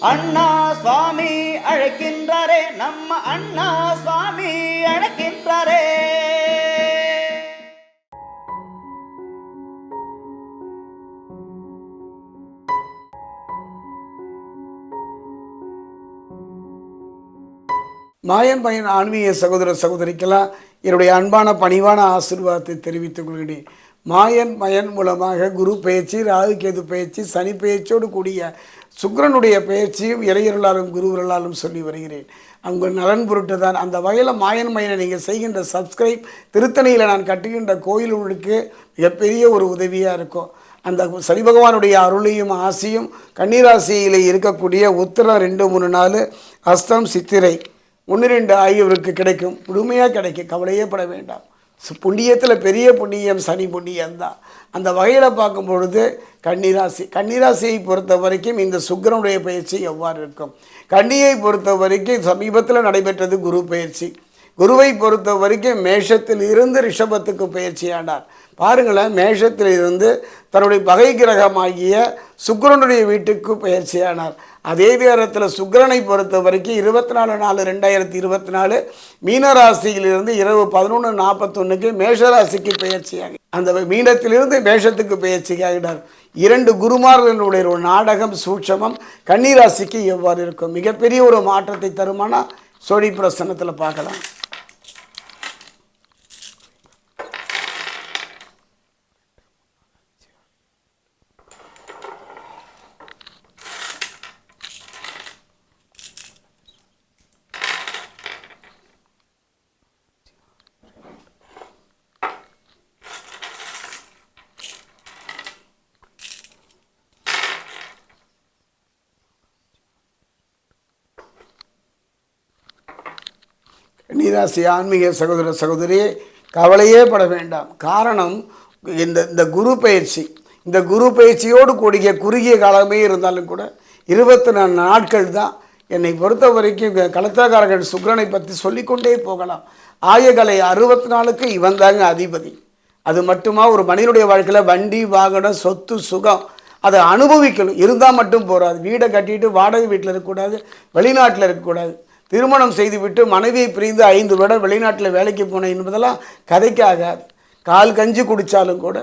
அண்ணா சுவாமி அழைக்கின்றாரே நம்ம அண்ணா சுவாமி அழைக்கின்றாரே. மாயன் பையன் ஆன்மீக சகோதர சகோதரிக்கெல்லாம் என்னுடைய அன்பான பணிவான ஆசீர்வாதத்தை தெரிவித்துக் கொள்கிறேன். மாயன் மயன் மூலமாக குரு பயிற்சி ராகு கேது பயிற்சி சனி பயிற்சியோடு கூடிய சுக்கிரனுடைய பயிற்சியும் இறையர்களாலும் குருவர்களாலும் சொல்லி வருகிறேன். அவங்க நலன் பொருட்டு தான் அந்த வகையில் மாயன் மயனை நீங்கள் செய்கின்ற சப்ஸ்கிரைப் திருத்தணியில் நான் கட்டுகின்ற கோயில்களுக்கு மிகப்பெரிய ஒரு உதவியாக இருக்கும். அந்த சனி பகவானுடைய அருளையும் ஆசையும் கன்னிராசியில் இருக்கக்கூடிய உத்திரம் ரெண்டு மூணு நாலு அஸ்தம் சித்திரை ஒன்று ரெண்டு ஆகியவருக்கு கிடைக்கும். முழுமையாக கிடைக்கும். கவலையே பட வேண்டாம். புண்ணியத்தில் பெரிய புண்ணியம் சனி புண்ணியம் தான். அந்த வகையில் பார்க்கும் பொழுது கன்னிராசி கன்னிராசியை பொறுத்த வரைக்கும் இந்த சுக்கிரனுடைய பயிற்சி எவ்வாறு இருக்கும்? கன்னியை பொறுத்த வரைக்கும் சமீபத்தில் நடைபெற்றது குரு பயிற்சி. குருவை பொறுத்த வரைக்கும் மேஷத்தில் இருந்து ரிஷபத்துக்கு பயிற்சியானார் பாருங்களேன் மேஷத்தில் இருந்து தன்னுடைய பகை கிரகமாகிய சுக்கரனுடைய வீட்டுக்கு பயிற்சியானார் அதே நேரத்தில் சுக்கிரனை பொறுத்த வரைக்கும் இருபத்தி நாலு நாலு ரெண்டாயிரத்தி இருபத்தி நாலு மீனராசியிலிருந்து இரவு பதினொன்று நாற்பத்தொன்னுக்கு மேஷராசிக்கு பயிற்சியாகி அந்த மீனத்திலிருந்து மேஷத்துக்கு பயிற்சியாகினார் இரண்டு குருமார்களுடைய ஒரு நாடகம் சூட்சமம் கன்னிராசிக்கு எவ்வாறு இருக்கும்? மிகப்பெரிய ஒரு மாற்றத்தை தருமானா? சோழி பிரசன்னத்தில் பார்க்கலாம். நீராசி ஆன்மீக சகோதர சகோதரி கவலையே பட வேண்டாம். காரணம் இந்த இந்த குரு பயிற்சி. இந்த குரு பயிற்சியோடு கூடிய குறுகிய காலமே இருந்தாலும் கூட இருபத்தி நாலு நாட்கள் தான் என்னை பொறுத்த வரைக்கும் கலத்தாக்காரர்கள் சுக்ரனை பற்றி சொல்லிக்கொண்டே போகலாம். ஆயகலை அறுபத்தி நாலுக்கு இவன் தாங்க அதிபதி. அது மட்டுமா ஒரு மனிதனுடைய வாழ்க்கையில் வண்டி வாகனம் சொத்து சுகம் அதை அனுபவிக்கணும். இருந்தால் மட்டும் போகாது வீடை கட்டிட்டு வாடகை வீட்டில் இருக்கக்கூடாது வெளிநாட்டில் இருக்கக்கூடாது. திருமணம் செய்துவிட்டு மனைவியை பிரிந்து ஐந்து வருடம் வெளிநாட்டில் வேலைக்கு போனேன் என்பதெல்லாம் கதைக்கு ஆகாது கால் கஞ்சி குடித்தாலும் கூட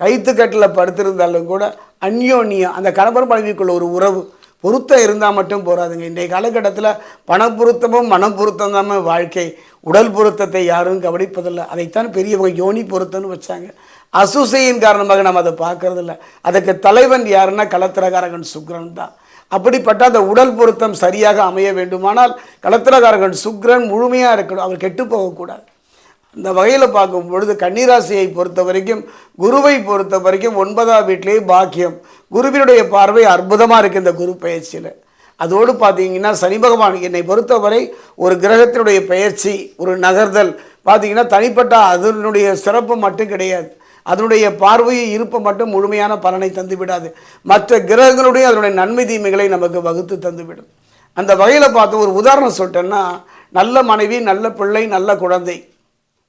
கைத்துக்கட்டில் படுத்திருந்தாலும் கூட அந்யோன்யம் அந்த கணவர் மனைவிக்குள்ள ஒரு உறவு பொருத்தம் இருந்தால் மட்டும் போகாதுங்க இன்றைய காலகட்டத்தில் பணப்பொருத்தமும் மனம் பொருத்தம் தான் வாழ்க்கை. உடல் பொருத்தத்தை யாரும் கவனிப்பதில்லை. அதைத்தான் பெரியவங்க யோனி பொருத்தம்னு வச்சாங்க. அசுசையின் காரணமாக நம்ம அதை பார்க்கறதில்ல. அதுக்கு தலைவன் யாருன்னா கலத்திரகாரகன் சுக்ரன் தான். அப்படிப்பட்ட அந்த உடல் பொருத்தம் சரியாக அமைய வேண்டுமானால் கலத்திரகாரகன் சுக்ரன் முழுமையாக இருக்கணும். அவர் கெட்டு போகக்கூடாது. அந்த வகையில் பார்க்கும் பொழுது கன்னிராசியை பொறுத்த வரைக்கும் குருவை பொறுத்த வரைக்கும் ஒன்பதாம் வீட்டிலேயே பாக்கியம். குருவினுடைய பார்வை அற்புதமாக இருக்குது இந்த குரு பயிற்சியில் அதோடு பார்த்தீங்கன்னா சனி பகவான் என்னை பொறுத்தவரை ஒரு கிரகத்தினுடைய பெயர்ச்சி ஒரு நகர்தல். பார்த்தீங்கன்னா தனிப்பட்ட அதனுடைய சிறப்பு மட்டும் கிடையாது. அதனுடைய பார்வையை இருப்பை மட்டும் முழுமையான பலனை தந்து விடாது. மற்ற கிரகங்களுடைய அதனுடைய நன்மை தீமைகளை நமக்கு வகுத்து தந்துவிடும் அந்த வகையில் பார்த்து ஒரு உதாரணம் சொல்லிட்டேன்னா நல்ல மனைவி நல்ல பிள்ளை நல்ல குழந்தை.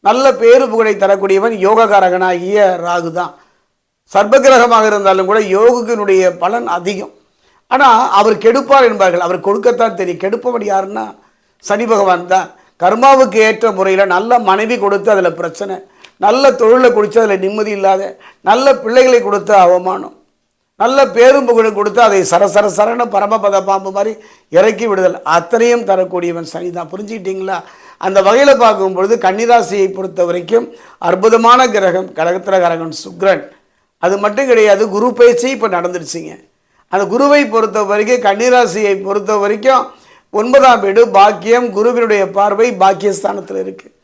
நல்ல பேரு புகழை தரக்கூடியவன் யோககாரகனாகிய ராகு தான். சர்ப்பகிரகமாக இருந்தாலும் கூட யோகுக்கினுடைய பலன் அதிகம். ஆனால் அவர் கெடுப்பார் என்பார்கள். அவர் கொடுக்கத்தான் தெரியும். கெடுப்பவன் யாருன்னா சனி பகவான் தான். கர்மாவுக்கு ஏற்ற முறையில் நல்ல மனைவி கொடுத்து அதில் பிரச்சனை. நல்ல தொழிலை குடித்து அதில் நிம்மதி இல்லாத நல்ல பிள்ளைகளை கொடுத்த அவமானம் நல்ல பேரும் புகழும் கொடுத்து அதை சரசர சரண பரமபத பாம்பு மாதிரி இறக்கி விடுதல். அத்தனையும் தரக்கூடியவன் சனி தான் புரிஞ்சுக்கிட்டீங்களா? அந்த வகையில் பார்க்கும் பொழுது கன்னிராசியை பொறுத்த வரைக்கும் அற்புதமான கிரகம் கடகத்திர கிரகம் சுக்ரன். அது மட்டும் கிடையாது குரு பயிற்சி இப்போ நடந்துருச்சுங்க. அந்த குருவை பொறுத்த வரைக்கும் கன்னிராசியை பொறுத்த வரைக்கும் ஒன்பதாம் வீடு பாக்கியம் குருவினுடைய பார்வை பாக்கியஸ்தானத்தில் இருக்குது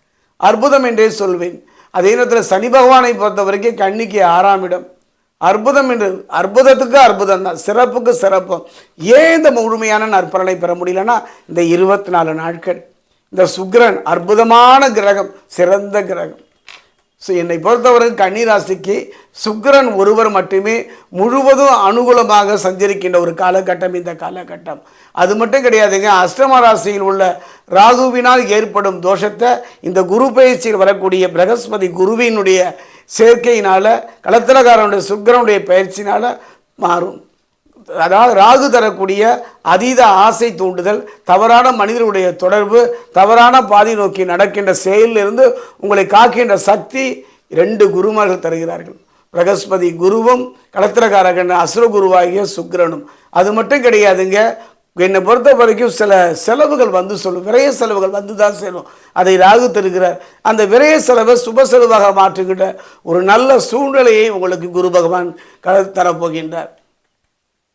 அற்புதம் என்றே சொல்வேன். அதே நேரத்தில் சனி பகவானை பொறுத்த வரைக்கும் கண்ணிக்கு ஆறாம் இடம். அற்புதம் என்று அற்புதத்துக்கு அற்புதம் தான். சிறப்புக்கு சிறப்பு. ஏன் இந்த முழுமையான நற்பலனை பெற முடியலன்னா இந்த இருபத்தி நாலு நாட்கள். இந்த சுக்கிரன் அற்புதமான கிரகம் சிறந்த கிரகம். ஸோ என்னை பொறுத்தவரை கன்னிராசிக்கு சுக்கிரன் ஒருவர் மட்டுமே முழுவதும் அனுகூலமாக சஞ்சரிக்கின்ற ஒரு காலகட்டம் இந்த காலகட்டம். அது மட்டும் கிடையாதுங்க அஷ்டம ராசியில் உள்ள ராகுவினால் ஏற்படும் தோஷத்தை இந்த குரு பயிற்சியில் வரக்கூடிய பிரகஸ்பதி குருவினுடைய சேர்க்கையினால் கலத்திரக்காரனுடைய சுக்கிரனுடைய பயிற்சினால் மாறும். அதாவது ராகு தரக்கூடிய அதீத ஆசை தூண்டுதல் தவறான மனிதர்களுடைய தொடர்பு தவறான பாதை நோக்கி நடக்கின்ற செயலிலிருந்து உங்களை காக்கின்ற சக்தி ரெண்டு குருமார்கள் தருகிறார்கள். பிரகஸ்பதி குருவும் கடத்திரகாரகன் அசுர குருவாகிய சுக்கிரனும். அது மட்டும் கிடையாதுங்க. என்னை பொறுத்த வரைக்கும் சில செலவுகள் வந்து சொல்லும். விரய செலவுகள் வந்து தான் செய்யணும் அதை ராகு தருகிறார். அந்த விரைய செலவை சுப செலவாக மாற்றுகின்ற ஒரு நல்ல சூழ்நிலையை உங்களுக்கு குரு பகவான் தரப்போகின்றார்.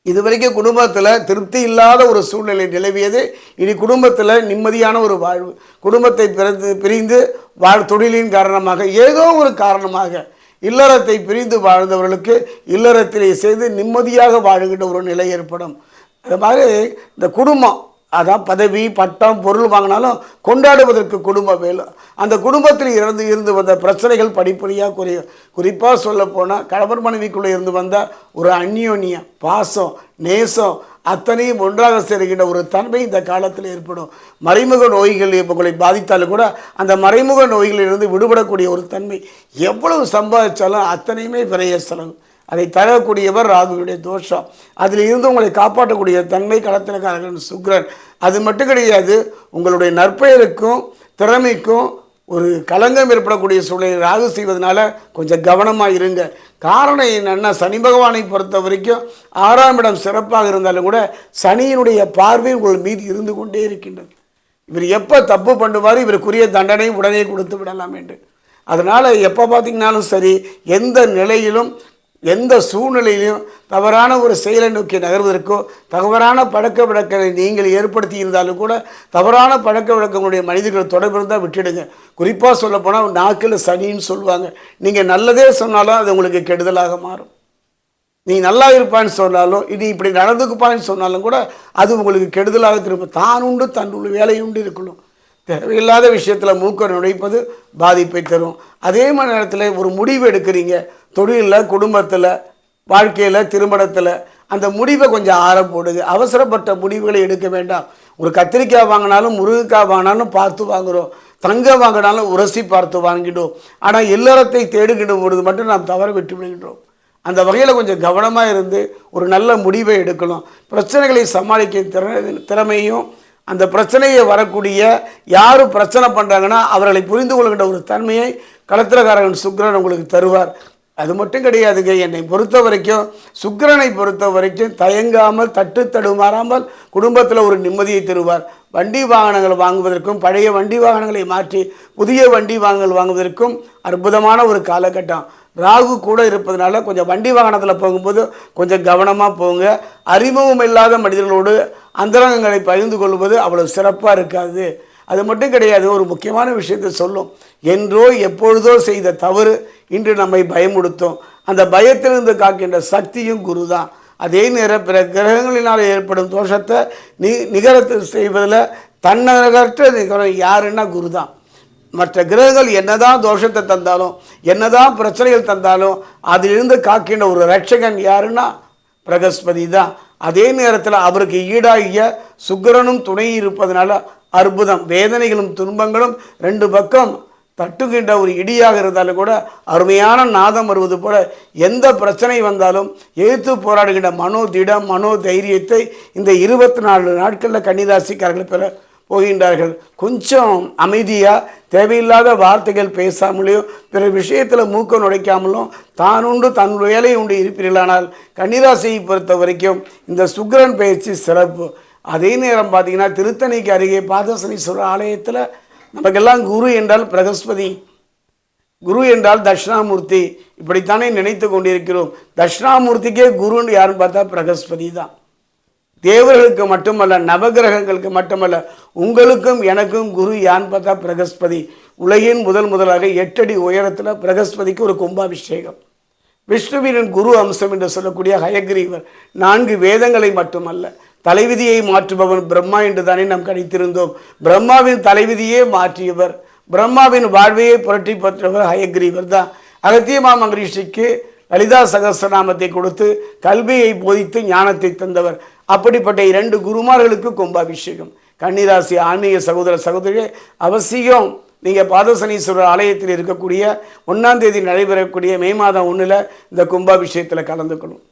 இதுவரைக்கும் குடும்பத்தில் திருப்தி இல்லாத ஒரு சூழ்நிலை நிலவியது. இனி குடும்பத்தில் நிம்மதியான ஒரு வாழ்வு குடும்பத்தை பிறந்து பிரிந்து வாழ் தொழிலின் காரணமாக ஏதோ ஒரு காரணமாக இல்லறத்தை பிரிந்து வாழ்ந்தவர்களுக்கு இல்லறத்திலே சேர்ந்து நிம்மதியாக வாழுகின்ற ஒரு நிலை ஏற்படும். அது மாதிரி இந்த குடும்பம் அதான் பதவி பட்டம் பொருள் வாங்கினாலும் கொண்டாடுவதற்கு குடும்பம் வேணும் அந்த குடும்பத்தில் இருந்து இருந்து வந்த பிரச்சனைகள் படிப்படியாக குறையும் குறிப்பாக சொல்ல போனால் மனைவிக்குள்ளே இருந்து வந்த ஒரு அந்யோன்யம் பாசம் நேசம் அத்தனையும் ஒன்றாக சேருகின்ற ஒரு தன்மை இந்த காலத்தில் ஏற்படும். மறைமுக நோய்கள் உங்களை பாதித்தாலும் கூட அந்த மறைமுக நோய்களிலிருந்து விடுபடக்கூடிய ஒரு தன்மை எவ்வளவு சம்பாதிச்சாலும் அத்தனையுமே விரைய செலவு அதை தரக்கூடியவர் ராகுவினுடைய தோஷம். அதில் இருந்து உங்களை காப்பாற்றக்கூடிய தன்மை களத்தினக்காரர்கள் சுக்ரன். அது மட்டும் கிடையாது உங்களுடைய நற்பெயருக்கும் திறமைக்கும் ஒரு களங்கம் ஏற்படக்கூடிய சூழலை ராகு செய்வதனால கொஞ்சம் கவனமாக இருங்க. காரணம் என்னென்னா சனி பகவானை பொறுத்த வரைக்கும் ஆறாம் இடம் சிறப்பாக இருந்தாலும் கூட சனியினுடைய பார்வை உங்கள் மீது இருந்து கொண்டே இருக்கின்றது. இவர் எப்போ தப்பு பண்ணுவார் இவருக்குரிய தண்டனை உடனே கொடுத்து விடலாம் என்று. அதனால் எப்போ பார்த்தீங்கன்னாலும் சரி எந்த நிலையிலும் எந்த சூழ்நிலையிலும் தவறான ஒரு செயலை நோக்கி நகர்வதற்கோ தவறான பழக்க வழக்கங்களை நீங்கள் ஏற்படுத்தி இருந்தாலும் கூட தவறான பழக்க வழக்கங்களுடைய மனிதர்கள் தொடர்பு இருந்தால் விட்டுடுங்க. குறிப்பாக சொல்லப்போனால் நாக்கில் சனின்னு சொல்லுவாங்க. நீங்கள் நல்லதே சொன்னாலும் அது உங்களுக்கு கெடுதலாக மாறும். நீ நல்லா இருப்பான்னு சொன்னாலும் இனி இப்படி நடந்துக்குப்பான்னு சொன்னாலும் கூட அது உங்களுக்கு கெடுதலாக திரும்ப தான் உண்டு தன்னுள்ள வேலை உண்டு இருக்கணும். தேவையில்லாத விஷயத்தில் மூக்க நுழைப்பது பாதிப்பை தரும். அதே மாதிரி நேரத்தில் ஒரு முடிவு எடுக்கிறீங்க. தொழிலில் குடும்பத்தில் வாழ்க்கையில் திருமணத்தில் அந்த முடிவை கொஞ்சம் ஆற போடுது. அவசரப்பட்ட முடிவுகளை எடுக்க வேண்டாம். ஒரு கத்திரிக்காய் வாங்கினாலும் முருங்கைக்காய் வாங்கினாலும் பார்த்து வாங்குகிறோம் தங்கம் வாங்கினாலும் உரசி பார்த்து வாங்கிடும் ஆனால் இல்லறத்தை தேடுகிடும் பொழுது மட்டும் நாம் தவற விட்டு விடுகின்றோம். அந்த வகையில் கொஞ்சம் கவனமாக இருந்து ஒரு நல்ல முடிவை எடுக்கணும். பிரச்சனைகளை சமாளிக்க திற திறமையும் அந்த பிரச்சனையை வரக்கூடிய யார் பிரச்சனை பண்ணுறாங்கன்னா அவர்களை புரிந்து கொள்கின்ற ஒரு தன்மையை களத்திரக்காரன் சுக்ரன் உங்களுக்கு தருவார். அது மட்டும் கிடையாதுங்க. என்னை பொறுத்த வரைக்கும் சுக்கிரனை பொறுத்த வரைக்கும் தயங்காமல் தட்டு தடுமாறாமல் குடும்பத்தில் ஒரு நிம்மதியை தருவார். வண்டி வாகனங்கள் வாங்குவதற்கும் பழைய வண்டி வாகனங்களை மாற்றி புதிய வண்டி வாகனங்கள் வாங்குவதற்கும் அற்புதமான ஒரு காலகட்டம். ராகு கூட இருப்பதனால கொஞ்சம் வண்டி வாகனத்தில் போகும்போது கொஞ்சம் கவனமாக போங்க. அறிமுகம் இல்லாத மனிதர்களோடு அந்தரங்கங்களை பகிர்ந்து கொள்வது அவ்வளோ சிறப்பாக இருக்காது. அது மட்டும் கிடையாது ஒரு முக்கியமான விஷயத்தை சொல்லும். என்றோ எப்பொழுதோ செய்த தவறு இன்று நம்மை பயமுடுத்தும். அந்த பயத்திலிருந்து காக்கின்ற சக்தியும் குரு தான் அதே நேரம் பிற கிரகங்களினால் ஏற்படும் தோஷத்தை நி நிகரத்தில் செய்வதில் தன்னகற்ற நிகரம் யாருன்னா குரு தான் மற்ற கிரகங்கள் என்னதான் தோஷத்தை தந்தாலும் என்னதான் பிரச்சனைகள் தந்தாலும் அதிலிருந்து காக்கின்ற ஒரு ரட்சகன் யாருன்னா பிரகஸ்பதி தான் அதே நேரத்தில் அவருக்கு ஈடாகிய சுக்கிரனும் துணை இருப்பதனால அற்புதம். வேதனைகளும் துன்பங்களும் ரெண்டு பக்கம் தட்டுகின்ற ஒரு இடியாக இருந்தாலும் கூட அருமையான நாதம் வருவது போல எந்த பிரச்சனை வந்தாலும் எழுத்து போராடுகின்ற மனோ திடம் மனோ தைரியத்தை இந்த இருபத்தி நாலு நாட்களில் கன்னிராசிக்காரர்கள் பெற போகின்றார்கள். கொஞ்சம் அமைதியாக தேவையில்லாத வார்த்தைகள் பேசாமலேயும் பிற விஷயத்தில் மூக்க நுழைக்காமலும் தான் உண்டு தன் வேலை உண்டு இருப்பீர்களானால் கன்னிராசியை பொறுத்த வரைக்கும் இந்த சுக்ரன் பயிற்சி சிறப்பு. அதே நேரம் பார்த்தீங்கன்னா திருத்தணிக்கு அருகே பாதசனீஸ்வரர் ஆலயத்தில் நமக்கெல்லாம் குரு என்றால் பிரகஸ்பதி. குரு என்றால் தட்சிணாமூர்த்தி. இப்படித்தானே நினைத்து கொண்டிருக்கிறோம். தட்சிணாமூர்த்திக்கே குருன்னு யாருன்னு பார்த்தா பிரகஸ்பதி தான். தேவர்களுக்கு மட்டுமல்ல நவகிரகங்களுக்கு மட்டுமல்ல உங்களுக்கும் எனக்கும் குரு யான் பார்த்தா பிரகஸ்பதி. உலகின் முதல் முதலாக எட்டடி உயரத்தில் பிரகஸ்பதிக்கு ஒரு கும்பாபிஷேகம். விஷ்ணுவின் குரு அம்சம் என்று சொல்லக்கூடிய ஹயக்ரீவர். நான்கு வேதங்களை மட்டுமல்ல தலைவிதியை மாற்றுபவன் பிரம்மா என்று தானே நாம் கணித்திருந்தோம். பிரம்மாவின் தலைவிதியே மாற்றியவர். பிரம்மாவின் வாழ்வையே புரட்டி பற்றவர் ஹயக்ரீவர் தான். அகத்திய மாமகரிஷிக்கு லலிதா சகஸ்ரநாமத்தை கொடுத்து கல்வியை போதித்து ஞானத்தை தந்தவர். அப்படிப்பட்ட இரண்டு குருமார்களுக்கு கும்பாபிஷேகம். கன்னிராசி ஆன்மீக சகோதர சகோதரிகளே அவசியம் நீங்கள் பாதசனீஸ்வரர் ஆலயத்தில் இருக்கக்கூடிய ஒன்றாம் தேதி நடைபெறக்கூடிய மே மாதம் ஒன்றில் இந்த கும்பாபிஷேகத்தில் கலந்துக்கணும்.